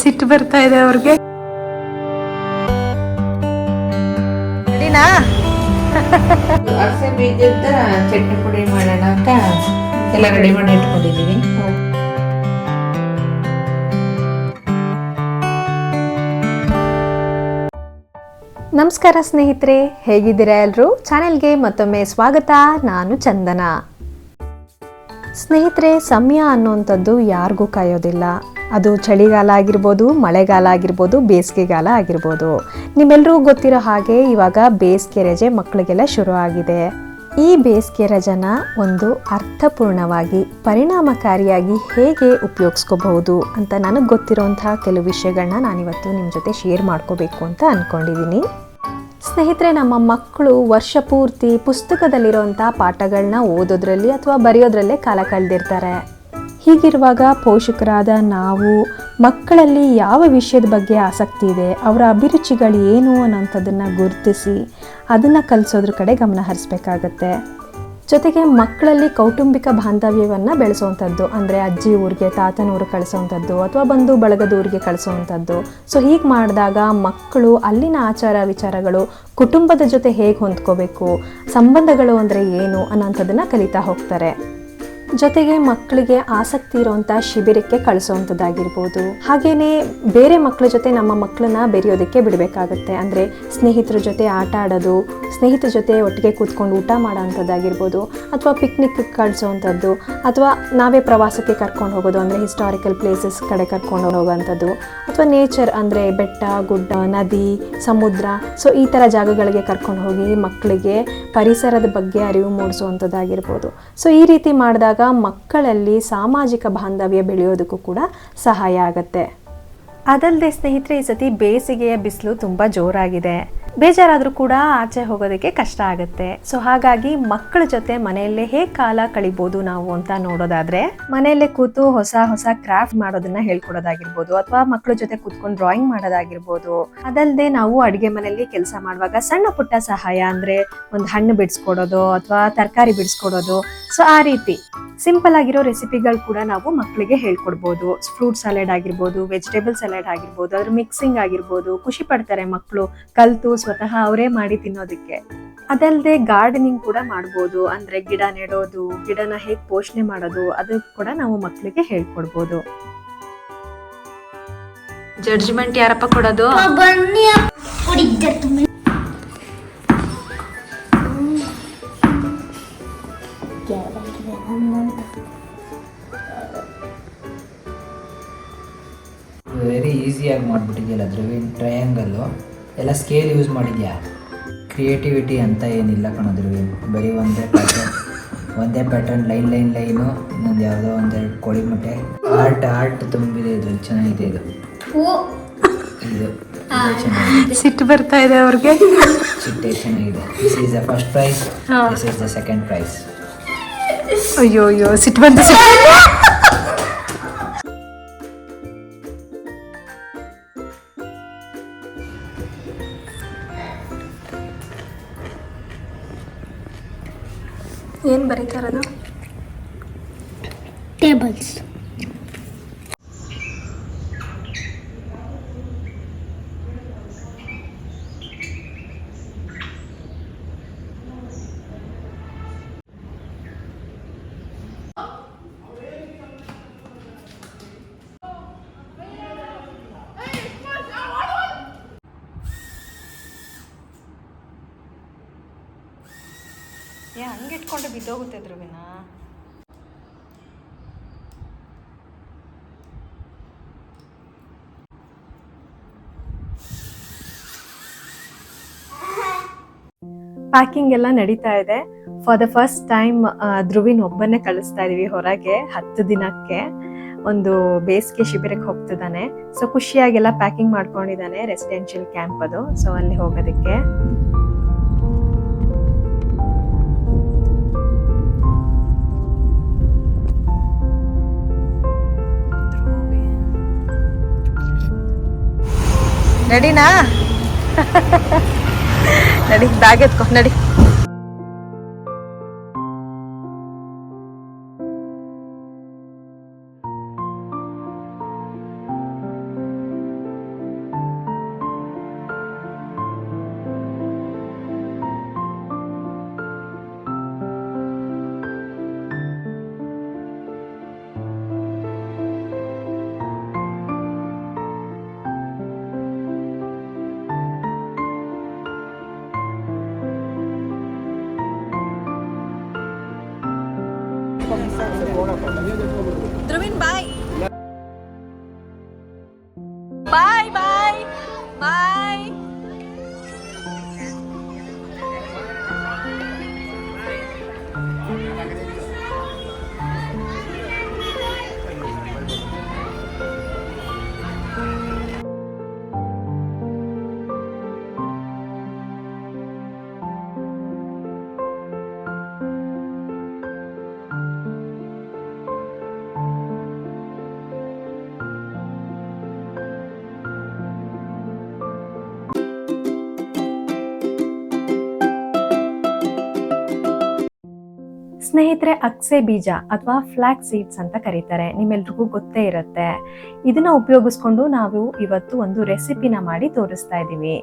ಸಿಟ್ಟು ಬರ್ತಾ ಇದೆ ಅವ್ರಿಗೆ. ರೆಡಿನಾ ಅರಸೆ ಬೀಜದ ಚಟ್ನಿ ಪುಡಿ ಮಾಡೋಣ ಅಂತ ಎಲ್ಲ ರೆಡಿ ಮಾಡಿ ಇಟ್ಕೊಂಡಿದೀವಿ. ನಮಸ್ಕಾರ ಸ್ನೇಹಿತರೆ ಹೇಗಿದ್ದೀರಾ ಎಲ್ಲರೂ ಚಾನೆಲ್ಗೆ ಮತ್ತೊಮ್ಮೆ ಸ್ವಾಗತ ನಾನು ಚಂದನ. ಸ್ನೇಹಿತರೆ ಸಮಯ ಅನ್ನುವಂಥದ್ದು ಯಾರಿಗೂ ಕಾಯೋದಿಲ್ಲ. ಅದು ಚಳಿಗಾಲ ಆಗಿರ್ಬೋದು, ಮಳೆಗಾಲ ಆಗಿರ್ಬೋದು, ಬೇಸಿಗೆಗಾಲ ಆಗಿರ್ಬೋದು. ನಿಮ್ಮೆಲ್ರಿಗೂ ಗೊತ್ತಿರೋ ಹಾಗೆ ಇವಾಗ ಬೇಸಿಗೆ ರಜೆ ಮಕ್ಕಳಿಗೆಲ್ಲ ಶುರು ಆಗಿದೆ. ಈ ಬೇಸಿಗೆ ರಜನ ಒಂದು ಅರ್ಥಪೂರ್ಣವಾಗಿ ಪರಿಣಾಮಕಾರಿಯಾಗಿ ಹೇಗೆ ಉಪಯೋಗಿಸ್ಕೋಬಹುದು ಅಂತ ನನಗೆ ಗೊತ್ತಿರೋಂತಹ ಕೆಲವು ವಿಷಯಗಳನ್ನ ನಾನಿವತ್ತು ನಿಮ್ಮ ಜೊತೆ ಶೇರ್ ಮಾಡ್ಕೋಬೇಕು ಅಂತ ಅಂದ್ಕೊಂಡಿದ್ದೀನಿ ಸ್ನೇಹಿತರೆ, ನಮ್ಮ ಮಕ್ಕಳು ವರ್ಷ ಪೂರ್ತಿ ಪುಸ್ತಕದಲ್ಲಿರುವಂಥ ಪಾಠಗಳನ್ನ ಓದೋದ್ರಲ್ಲಿ ಅಥವಾ ಬರೆಯೋದ್ರಲ್ಲೇ ಕಾಲ ಕಳೆದಿರ್ತಾರೆ. ಹೀಗಿರುವಾಗ ಪೋಷಕರಾದ ನಾವು ಮಕ್ಕಳಲ್ಲಿ ಯಾವ ವಿಷಯದ ಬಗ್ಗೆ ಆಸಕ್ತಿ ಇದೆ, ಅವರ ಅಭಿರುಚಿಗಳು ಏನು ಅನ್ನೋಂಥದ್ದನ್ನು ಗುರುತಿಸಿ ಅದನ್ನು ಕಲಿಸೋದ್ರ ಕಡೆ ಗಮನ ಹರಿಸ್ಬೇಕಾಗತ್ತೆ. ಜೊತೆಗೆ ಮಕ್ಕಳಲ್ಲಿ ಕೌಟುಂಬಿಕ ಬಾಂಧವ್ಯವನ್ನು ಬೆಳೆಸೋವಂಥದ್ದು ಅಂದರೆ ಅಜ್ಜಿ ಊರಿಗೆ, ತಾತನ ಊರಿಗೆ ಕಳಿಸೋವಂಥದ್ದು ಅಥವಾ ಬಂಧು ಬಳಗದ ಊರಿಗೆ ಕಳಿಸೋವಂಥದ್ದು ಸೊ ಹೀಗೆ ಮಾಡಿದಾಗ ಮಕ್ಕಳು ಅಲ್ಲಿನ ಆಚಾರ ವಿಚಾರಗಳು ಕುಟುಂಬದ ಜೊತೆ ಹೇಗೆ ಹೊಂದ್ಕೋಬೇಕು, ಸಂಬಂಧಗಳು ಅಂದರೆ ಏನು ಅನ್ನೋಂಥದ್ದನ್ನು ಕಲಿತಾ ಹೋಗ್ತಾರೆ. ಜೊತೆಗೆ ಮಕ್ಕಳಿಗೆ ಆಸಕ್ತಿ ಇರುವಂತಹ ಶಿಬಿರಕ್ಕೆ ಕಳಿಸುವಂಥದ್ದಾಗಿರ್ಬೋದು ಹಾಗೇನೆ ಬೇರೆ ಮಕ್ಕಳ ಜೊತೆ ನಮ್ಮ ಮಕ್ಕಳನ್ನ ಬೆರೆಯೋದಕ್ಕೆ ಬಿಡಬೇಕಾಗುತ್ತೆ. ಅಂದರೆ ಸ್ನೇಹಿತರ ಜೊತೆ ಆಟ ಆಡೋದು, ಸ್ನೇಹಿತರ ಜೊತೆ ಒಟ್ಟಿಗೆ ಕೂತ್ಕೊಂಡು ಊಟ ಮಾಡೋ ಅಂಥದ್ದಾಗಿರ್ಬೋದು ಅಥವಾ ಪಿಕ್ನಿಕ್ ಕಳಿಸೋವಂಥದ್ದು ಅಥವಾ ನಾವೇ ಪ್ರವಾಸಕ್ಕೆ ಕರ್ಕೊಂಡು ಹೋಗೋದು, ಅಂದರೆ ಹಿಸ್ಟಾರಿಕಲ್ ಪ್ಲೇಸಸ್ ಕಡೆ ಕರ್ಕೊಂಡು ಹೋಗುವಂಥದ್ದು ಅಥವಾ ನೇಚರ್ ಅಂದರೆ ಬೆಟ್ಟ, ಗುಡ್ಡ, ನದಿ, ಸಮುದ್ರ. ಸೊ ಈ ಥರ ಜಾಗಗಳಿಗೆ ಕರ್ಕೊಂಡು ಹೋಗಿ ಮಕ್ಕಳಿಗೆ ಪರಿಸರದ ಬಗ್ಗೆ ಅರಿವು ಮೂಡಿಸುವಂಥದ್ದಾಗಿರ್ಬೋದು ಸೊ ಈ ರೀತಿ ಮಾಡಿದಾಗ ಮಕ್ಕಳಲ್ಲಿ ಸಾಮಾಜಿಕ ಬಾಂಧವ್ಯ ಬೆಳೆಯೋದಕ್ಕೂ ಕೂಡ ಸಹಾಯ ಆಗುತ್ತೆ. ಅದಲ್ಲದೆ ಸ್ನೇಹಿತರೆ, ಈ ಸತಿ ಬೇಸಿಗೆಯ ಬಿಸಿಲು ತುಂಬ ಜೋರಾಗಿದೆ. ಬೇಜಾರಾದರೂ ಕೂಡ ಆಚೆ ಹೋಗೋದಕ್ಕೆ ಕಷ್ಟ ಆಗುತ್ತೆ. ಸೊ ಹಾಗಾಗಿ ಮಕ್ಕಳ ಜೊತೆ ಮನೆಯಲ್ಲೇ ಹೇಗೆ ಕಾಲ ಕಳಿಬೋದು ನಾವು ಅಂತ ನೋಡೋದಾದ್ರೆ, ಮನೆಯಲ್ಲೇ ಕೂತು ಹೊಸ ಹೊಸ ಕ್ರಾಫ್ಟ್ ಮಾಡೋದನ್ನ ಹೇಳ್ಕೊಡೋದಾಗಿರ್ಬೋದು, ಅಥವಾ ಮಕ್ಕಳ ಜೊತೆ ಕೂತ್ಕೊಂಡು ಡ್ರಾಯಿಂಗ್ ಮಾಡೋದಾಗಿರ್ಬೋದು. ಅದಲ್ಲದೆ ನಾವು ಅಡುಗೆ ಮನೆಯಲ್ಲಿ ಕೆಲಸ ಮಾಡುವಾಗ ಸಣ್ಣ ಪುಟ್ಟ ಸಹಾಯ ಅಂದ್ರೆ ಒಂದು ಹಣ್ಣು ಬಿಡಿಸ್ಕೊಡೋದು ಅಥವಾ ತರಕಾರಿ ಬಿಡಿಸ್ಕೊಡೋದು. ಸೊ ಆ ರೀತಿ ಸಿಂಪಲ್ ಆಗಿರೋ ರೆಸಿಪಿಗಳು ಕೂಡ ನಾವು ಮಕ್ಕಳಿಗೆ ಹೇಳ್ಕೊಡ್ಬೋದು. ಫ್ರೂಟ್ ಸಲಾಡ್ ಆಗಿರ್ಬೋದು ವೆಜಿಟೇಬಲ್ ಸಲಾಡ್ ಆಗಿರ್ಬೋದು, ಅದ್ರ ಮಿಕ್ಸಿಂಗ್ ಆಗಿರ್ಬೋದು, ಖುಷಿ ಪಡ್ತಾರೆ ಮಕ್ಕಳು ಕಲ್ತು ಸ್ವತಃ ಅವರೇ ಮಾಡಿ ತಿನ್ನೋದಕ್ಕೆ. ಅದಲ್ಲದೆ ಗಾರ್ಡನಿಂಗ್ ಕೂಡ ಮಾಡ್ಬೋದು. ಅಂದ್ರೆ ಗಿಡ ನೆಡೋದು ಗಿಡನ ಹೇಗೆ ಪೋಷಣೆ ಮಾಡೋದು ಅದು ಕೂಡ ನಾವು ಮಕ್ಕಳಿಗೆ ಹೇಳ್ಕೊಡ್ಬೋದು. ಜಡ್ಜ್ಮೆಂಟ್ ಯಾರಪ್ಪ ಕೊಡೋದು? ಬನ್ನಿ ಕುಡಿದ್ದೆ ತುಂಬ. ವೆರಿ ಈಸಿಯಾಗಿ ಮಾಡಿಬಿಟ್ಟಿದ್ಯಲ್ಲ ಧ್ರುವೀನ್ ಟ್ರಯಾಂಗಲ್ಲು ಎಲ್ಲ ಸ್ಕೇಲ್ ಯೂಸ್ ಮಾಡಿದ್ಯಾ? ಕ್ರಿಯೇಟಿವಿಟಿ ಅಂತ ಏನಿಲ್ಲ ಕಣೋ ಧ್ರುವೀನ್ ಬರೀ ಒಂದೇ ಪ್ಯಾಟರ್ನ್ ಒಂದೇ ಪ್ಯಾಟರ್ನ್ ಲೈನ್ ಲೈನ್ ಲೈನು ಇನ್ನೊಂದು ಯಾವುದೋ ಒಂದೆರಡು ಕೋಳಿ ಮೊಟ್ಟೆ. ಆರ್ಟ್ ಆರ್ಟ್ ತುಂಬಿದೆ ಇದು ಚೆನ್ನಾಗಿದೆ ಇದು. ಓ. ಇದು ಸಿಟ್ಟು ಬರ್ತಾ ಇದೆ ಅವ್ರಿಗೆ. ಚಿಟ್ಟೆ ಚೆನ್ನಾಗಿದೆ. This is the first prize ಹಾ. This is the second prize ಅಯ್ಯೋ ಅಯ್ಯೋ ಸಿಟ್ಟು ಬಂತು. ಬರೀತಾ ಇರೋದು? ಟೇಬಲ್ಸ್ ಏ, ಹಂಗೆ ಇಟ್ಕೊಂಡು ಬಿದ್ದೋಗುತ್ತೆ ಧ್ರುವಿನ. ಪ್ಯಾಕಿಂಗ್ ಎಲ್ಲ ನಡೀತಾ ಇದೆ. ಫಾರ್ ದ ಫಸ್ಟ್ ಟೈಮ್ ಧ್ರುವಿನ ಒಬ್ಬನೇ ಕಳಿಸ್ತಾ ಇದೀವಿ ಹೊರಗೆ ಹತ್ತು ದಿನಕ್ಕೆ. ಒಂದು ಬೇಸಿಗೆ ಶಿಬಿರಕ್ಕೆ ಹೋಗ್ತಿದ್ದಾನೆ. ಸೊ ಖುಷಿಯಾಗೆಲ್ಲ ಪ್ಯಾಕಿಂಗ್ ಮಾಡ್ಕೊಂಡಿದ್ದಾನೆ ರೆಸಿಡೆನ್ಷಿಯಲ್ ಕ್ಯಾಂಪ್ ಅದು. ಸೊ ಅಲ್ಲಿ ಹೋಗೋದಕ್ಕೆ. ನಡಿನಾ? ನಡಿ ಬ್ಯಾಗ್ ಎತ್ಕೊ ನಡಿ. Bye bye. Bye. ಸ್ನೇಹಿತರೆ ಅಕ್ಸೆ ಬೀಜ ಅಥವಾ ಫ್ಲ್ಯಾಕ್ ಸೀಡ್ಸ್ ಅಂತ ಕರೀತಾರೆ. ನಿಮ್ಮೆಲ್ರಿಗೂ ಗೊತ್ತೇ ಇರುತ್ತೆ. ಇದನ್ನ ಉಪಯೋಗಿಸ್ಕೊಂಡು ನಾವು ಇವತ್ತು ಒಂದು ರೆಸಿಪಿನ ಮಾಡಿ ತೋರಿಸ್ತಾ ಇದ್ದೀವಿ.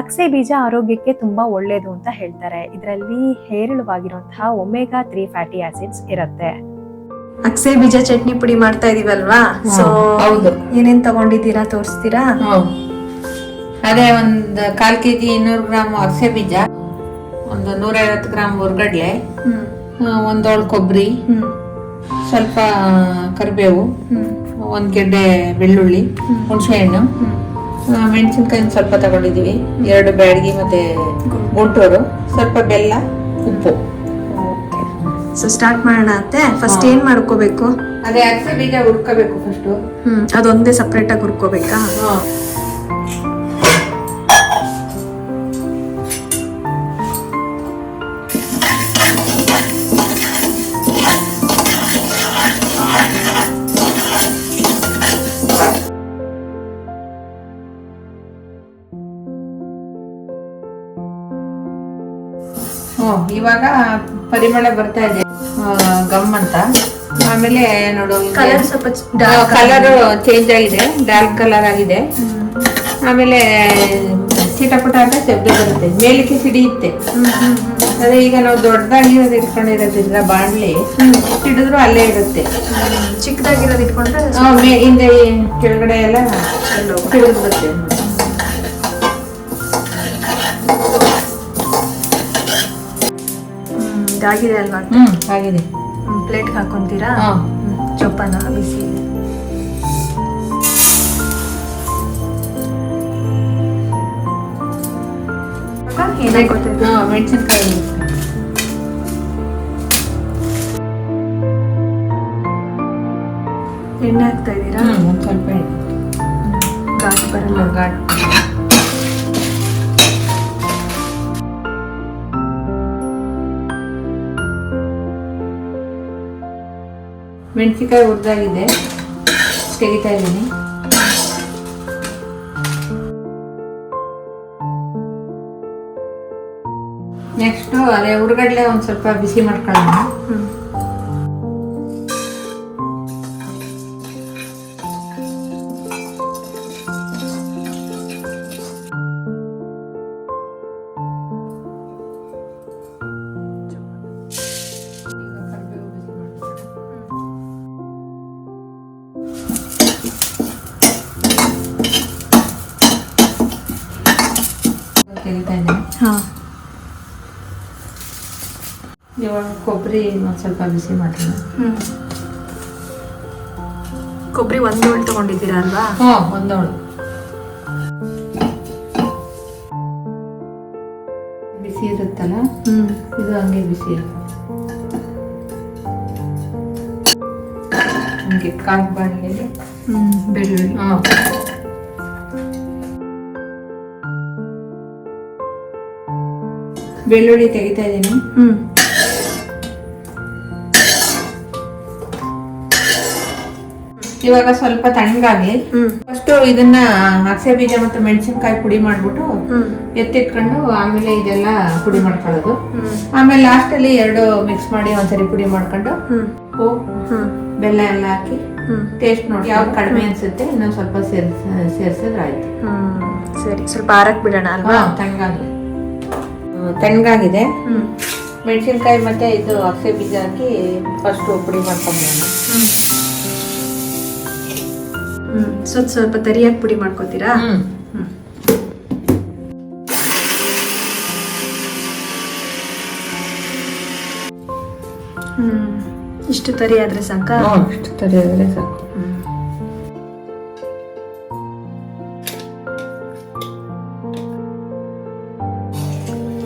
ಅಕ್ಸೆ ಬೀಜ ಆರೋಗ್ಯಕ್ಕೆ ತುಂಬಾ ಒಳ್ಳೇದು ಅಂತ ಹೇಳ್ತಾರೆ. ಇದರಲ್ಲಿ ಹೇರಳವಾಗಿರುವಂತಹ ಒಮೆಗಾ ತ್ರೀ ಫ್ಯಾಟಿ ಆಸಿಡ್ಸ್ ಇರುತ್ತೆ. ಅಕ್ಸೆ ಬೀಜ ಚಟ್ನಿ ಪುಡಿ ಮಾಡ್ತಾ ಇದೀವಲ್ವಾ? ಸೊ ಹೌದು. ಏನೇನ್ ತಗೊಂಡಿದ್ದೀರಾ ತೋರಿಸ್ತೀರಾ? ಹೌದು. ಅದೇ ಒಂದ್ ಕಾಲ್ ಕೆಜಿ ಇನ್ನೂರು ಗ್ರಾಮ್ ಅಕ್ಸೆ ಬೀಜ ಒಂದು ನೂರೈವತ್ತು ಗ್ರಾಮ್ ಉರ್ಗಡ್ಲೆ ಹ್ಮ್. ಒಂದೋಳು ಕೊಬ್ಬರಿ ಸ್ವಲ್ಪ ಕರಿಬೇವು ಒಂದು ಗೆಡ್ಡೆ ಬೆಳ್ಳುಳ್ಳಿ ಹುಣಸೆಹಣ್ಣು ಮೆಣಸಿನ್ಕಾಯಿ ಸ್ವಲ್ಪ ತಗೊಂಡಿದೀವಿ. ಎರಡು ಬ್ಯಾಡಗಿ ಮತ್ತೆ ಗುಂಟೂರು. ಸ್ವಲ್ಪ ಬೆಲ್ಲ ಉಪ್ಪು. ಸೊ ಸ್ಟಾರ್ಟ್ ಮಾಡೋಣ ಅಂತೆ. ಫಸ್ಟ್ ಏನ್ ಮಾಡ್ಕೋಬೇಕು? ಅದೇ ಅಗಸೆ ಬೀಜ ಹುರ್ಕೋಬೇಕು ಫಸ್ಟ್ ಹ್ಮ್. ಅದೊಂದೇ ಸಪ್ರೇಟ್ ಆಗಿ ಹುರ್ಕೋಬೇಕಾ? ಇವಾಗ ಪರಿಮಳ ಬರ್ತಾ ಇದೆ. ಗಮ್ ಅಂತ. ಆಮೇಲೆ ನೋಡು ಕಲರ್ ಸ್ವಲ್ಪ ಕಲರ್ ಚೇಂಜ್ ಆಗಿದೆ. ಡಾರ್ಕ್ ಕಲರ್ ಆಗಿದೆ. ಆಮೇಲೆ ಚಿಟಪುಟ ಅಂತ ಶಬ್ದ ಬರುತ್ತೆ. ಮೇಲಕ್ಕೆ ಸಿಡಿಯುತ್ತೆ ಅದೇ ಈಗ ನಾವು ದೊಡ್ಡದಾಗಿ ಇಟ್ಕೊಂಡಿರೋದ್ರಿಂದ ಬಾಣ್ಲಿ. ಸಿಡಿದ್ರು ಅಲ್ಲೇ ಇರುತ್ತೆ. ಚಿಕ್ಕದಾಗಿರೋದು ಇಟ್ಕೊಂಡ್ರೆ ಮೇ- ಹಿಂದೆ ಕೆಳಗಡೆ ಎಲ್ಲ ಸಿಡಿದು ಬರುತ್ತೆ ಹ್ಮ್, ಇದಾಗಿದೆ ಅಲ್ವಾ? ಹ್ಮ್ ಆಗಿದೆ. ಪ್ಲೇಟ್ ಹಾಕೊಂತೀರಾ? ಹಾ. ಹ್ಮ್, ಚೊಪ್ಪನ ಬಿಸಿ. ಏನಾಗೋತೈತೆ ಹಾ ಮೆಣಸಿನ್ಕಾಯಿ ಎಣ್ಣೆ ಹಾಕ್ತಾ ಇದ್ದೀರಾ? ಹ್ಮ್ ಒಂದ್ ಸ್ವಲ್ಪ ಘಾಟ್ ಬರಲ್ಲ. ಘಾಟ್ ಮೆಣಸಿನ್ಕಾಯಿ ಹುರಿದಾಗಿದೆ. ತೆಗಿತಾ ಇದ್ದೀನಿ. ನೆಕ್ಸ್ಟು ಅದೇ ಹುರ್ಗಡ್ಲೆ ಒಂದು ಸ್ವಲ್ಪ ಬಿಸಿ ಮಾಡ್ಕೊಳ್ಳೋಣ. ಕೊಬ್ಬರಿ ಒಂದು ಸ್ವಲ್ಪ ಬಿಸಿ ಮಾಡ್ತೀನಿ. ಹ್ಮ್. ಕೊಬ್ಬರಿ ಒಂದು ಹೋಳು ತಗೊಂಡಿದ್ದೀರಾ ಅಲ್ವಾ? ಹಾಂ ಒಂದು ಹೋಳು. ಬಿಸಿ ಇರುತ್ತಲ್ಲ? ಹ್ಞೂ ಇದು ಹಂಗೆ ಬಿಸಿ ಹಂಗೆ ಕಾಲು ಬಾಣಲೆಗೆ ಹ್ಞೂ ಬೆಳ್ಳುಳ್ಳಿ. ಹಾಂ. ಬೆಳ್ಳುಳ್ಳಿ ತೆಗಿತಾ ಇದ್ದೀನಿ ಹ್ಮ್. ಇವಾಗ ಸ್ವಲ್ಪ ತಣ್ಣಗಾಗ್ಲಿ ಹ್ಮ್. ಫಸ್ಟ್ ಇದನ್ನ ಅಗಸೆ ಬೀಜ ಮತ್ತು ಮೆಣಸಿನ್ಕಾಯಿ ಪುಡಿ ಮಾಡ್ಬಿಟ್ಟು ಎತ್ತಿಟ್ಕೊಂಡು ಆಮೇಲೆ ಇದೆಲ್ಲ ಪುಡಿ ಮಾಡ್ಕೊಳ್ಳೋದು. ಆಮೇಲೆ ಆಮೇಲೆ ಲಾಸ್ಟಲ್ಲಿ ಎರಡು ಮಿಕ್ಸ್ ಮಾಡಿ ಒಂದ್ಸರಿ ಪುಡಿ ಮಾಡ್ಕೊಂಡು ಉಪ್ಪು ಬೆಲ್ಲ ಎಲ್ಲ ಹಾಕಿ ಟೇಸ್ಟ್ ನೋಡಿ ಯಾವ್ದು ಕಡಿಮೆ ಅನ್ಸುತ್ತೆ ಇನ್ನೊಂದು ಸ್ವಲ್ಪ ಸೇರ್ಸ ಸೇರ್ಸಿದ್ರೆ ಆಯ್ತು. ಸರಿ ಸ್ವಲ್ಪ ಆರಕ್ ಬಿಡೋಣ ಅಲ್ವಾ? ತಣ್ಣಗಾಗ್ಲಿ ತಣ್ಣಗಾಗಿದೆ. ಮೆಣಸಿನ್ಕಾಯಿ ಮತ್ತೆ ಇದು ಅಗಸೆ ಬೀಜ ಹಾಕಿ ಫಸ್ಟ್ ಪುಡಿ ಮಾಡ್ಕೊಂಬೋಣ ಸ್ವಲ್ಪ ಸ್ವಲ್ಪ ತರಿಯಾಗಿ ಪುಡಿ ಮಾಡ್ಕೋತೀರಾ? ಇಷ್ಟು ತರಿ ಆದ್ರೆ ಸಾಕ? ಇಷ್ಟು ತರಿ ಆದ್ರೆ ಸಾಕು.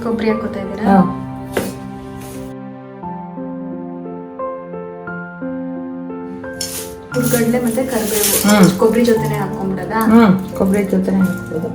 ಕೊಬ್ಬರಿ ಹಾಕೋತಾ ಇದ್ದೀರಾ? ಹುರ್ಗಡ್ಲೆ ಮತ್ತೆ ಕರಿಬೇವು. ಕೊಬ್ಬರಿ ಜೊತೆನೆ ಹಾಕೊಂಡ್ಬಿಡದಾ ಹ್ಮ್. ಕೊಬ್ಬರಿ ಜೊತೆನೆ ಹಾಕ್ಬೋದು.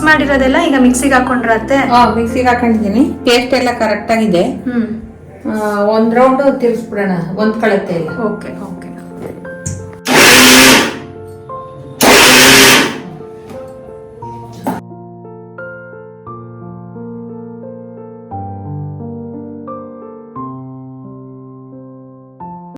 ಮಿಕ್ಸ್ ಮಾಡಿರೋದೆಲ್ಲ ಈಗ ಮಿಕ್ಸಿಗೆ ಹಾಕೊಂಡಿರತ್ತೆ. ಹಾ ಮಿಕ್ಸಿಗೆ ಹಾಕೊಂಡಿದ್ದೀನಿ. ಟೇಸ್ಟ್ ಎಲ್ಲ ಕರೆಕ್ಟ್ ಆಗಿದೆ. ಹ್ಮ್. ಆ, ಒಂದ್ ರೌಂಡ್ ತಿರ್ಸ್ಬಿಡೋಣ. ಒಂದ್ ಇಲ್ಲ. Okay okay